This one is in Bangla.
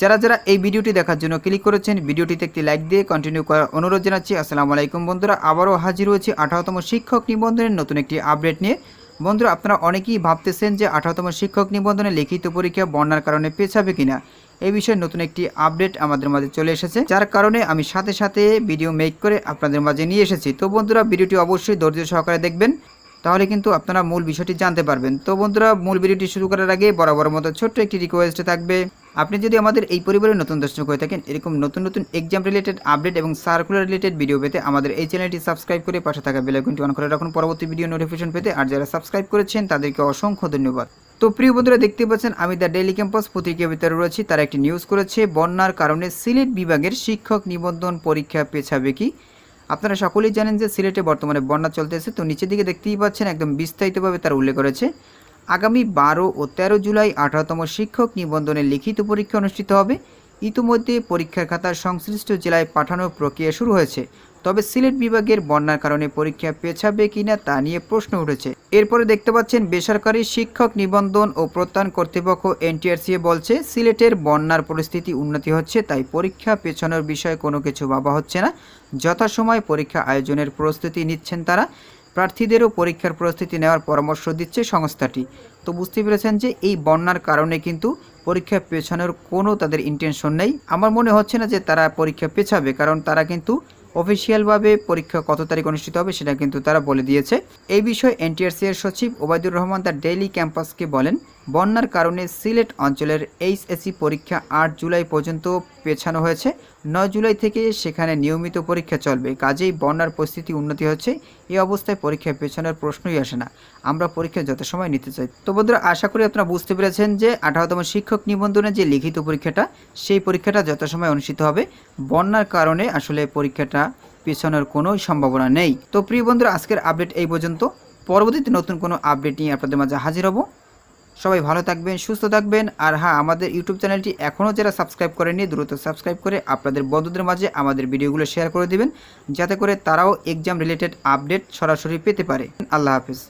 যারা যারা এই ভিডিওটি দেখার জন্য ক্লিক করেছেন, ভিডিওটিতে একটি লাইক দিয়ে কন্টিনিউ করার অনুরোধ জানাচ্ছি। আসসালামু আলাইকুম বন্ধুরা, আবারও হাজির হয়েছি আঠারোতম শিক্ষক নিবন্ধনের নতুন একটি আপডেট নিয়ে। বন্ধুরা, আপনারা অনেকেই ভাবতেছেন যে আঠারোতম শিক্ষক নিবন্ধনে লিখিত পরীক্ষা বন্যার কারণে পেছাবে কিনা। এই বিষয়ে নতুন একটি আপডেট আমাদের মাঝে চলে এসেছে, যার কারণে আমি সাথে সাথে ভিডিও মেক করে আপনাদের মাঝে নিয়ে এসেছি। তো বন্ধুরা, ভিডিওটি অবশ্যই ধৈর্য সহকারে দেখবেন। তাহলে কিন্তু আপনারা মূল বিষয়টি জানতে পারবেন। তো বন্ধুরা, মূল ভিডিওটি শুরু করার আগে বরাবর মতো ছোট্ট একটি রিকোয়েস্ট থাকবে। আপনি যদি আমাদের এই পরিবারের নতুন দর্শক হয়ে থাকেন, এরকম নতুন নতুন এক্সাম রিলেটেড আপডেট এবং সার্কুলার রিলেটেড ভিডিও পেতে আমাদের এই চ্যানেলটি সাবস্ক্রাইব করে পাশে থাকা বেলাইকনটি অন করে রাখুন। পরবর্তী ভিডিও নোটিফিকেশন পেতে আর যারা সাবস্ক্রাইব করেছেন, তাদেরকে অসংখ্য ধন্যবাদ। তো প্রিয় বন্ধুরা, দেখতে পাচ্ছেন আমি দ্য ডেলি ক্যাম্পাস পত্রিকার ভিতরে রয়েছি। তারা একটি নিউজ করেছে, বন্যার কারণে সিলেট বিভাগের শিক্ষক নিবন্ধন পরীক্ষা পেছাবে কি? আপনারা সকলেই জানেন যে সিলেটে বর্তমানে বন্যা চলতেছে। তো নিচের দিকে দেখতেই পাচ্ছেন, একদম বিস্তারিতভাবে তার উল্লেখ করেছে আগামী বারো ও তেরো জুলাই আঠারোতম শিক্ষক নিবন্ধনের লিখিত পরীক্ষা অনুষ্ঠিত হবে। ইতিমধ্যে পরীক্ষার খাতা সংশ্লিষ্ট জেলায় পাঠানোর প্রক্রিয়া শুরু হয়েছে। তবে সিলেট বিভাগের বন্যার কারণে পরীক্ষা পেছাবে কিনা তা নিয়ে প্রশ্ন উঠেছে। এরপরে দেখতে পাচ্ছেন, বেসরকারি শিক্ষক নিবন্ধন ও প্রত্যয়ন কর্তৃপক্ষ এনটিআরসিএ বলছে, সিলেটের বন্যার পরিস্থিতি উন্নতি হচ্ছে, তাই পরীক্ষা পেছানোর বিষয়ে কোনো কিছু ভাবা হচ্ছে না। যথাসময় পরীক্ষা আয়োজনের প্রস্তুতি নিচ্ছেন তারা। প্রার্থীদেরও পরীক্ষার প্রস্তুতি নেওয়ার পরামর্শ দিচ্ছে সংস্থাটি। তো বুঝতে পেরেছেন যে এই বন্যার কারণে কিন্তু পরীক্ষা পেছানোর কোনো তাদের ইন্টেনশন নেই। আমার মনে হচ্ছে না যে তারা পরীক্ষা পেছাবে, কারণ তারা কিন্তু অফিসিয়ালভাবে পরীক্ষা কত তারিখ অনুষ্ঠিত হবে সেটা কিন্তু তারা বলে দিয়েছে। এই বিষয়ে এনটিআরসি এর সচিব ওবায়দুর রহমান তার ডেইলি ক্যাম্পাসকে বলেন বন্যার কারণে সিলেট অঞ্চলের এইচএসসি পরীক্ষা আট জুলাই পর্যন্ত পেছানো হয়েছে। নয় জুলাই থেকে সেখানে নিয়মিত পরীক্ষা চলবে। কাজেই বন্যার পরিস্থিতি উন্নতি হচ্ছে। এই অবস্থায় পরীক্ষা পেছানোর প্রশ্নই আসে না। আমরা পরীক্ষা যত সময় নিতে চাই। তো বন্ধুরা, আশা করি আপনারা বুঝতে পেরেছেন যে আঠারোতম শিক্ষক নিবন্ধনের যে লিখিত পরীক্ষাটা, সেই পরীক্ষাটা যত সময় অনুষ্ঠিত হবে। বন্যার কারণে আসলে পরীক্ষাটা পেছানোর কোনো সম্ভাবনা নেই। তো প্রিয় বন্ধুরা, আজকের আপডেট এই পর্যন্ত। পরবর্তীতে নতুন কোনো আপডেট নিয়ে আপনাদের মাঝে হাজির হব। সবাই ভালো থাকবেন, সুস্থ থাকবেন। আর হ্যাঁ আমাদের ইউটিউব চ্যানেলটি এখনও যারা সাবস্ক্রাইব করেনি দ্রুত সাবস্ক্রাইব করে আপনাদের বন্ধুদের মাঝে আমাদের ভিডিওগুলো শেয়ার করে দিবেন, যাতে করে তারাও এক্সাম রিলেটেড আপডেট সরাসরি পেতে পারে। আল্লাহ হাফিজ।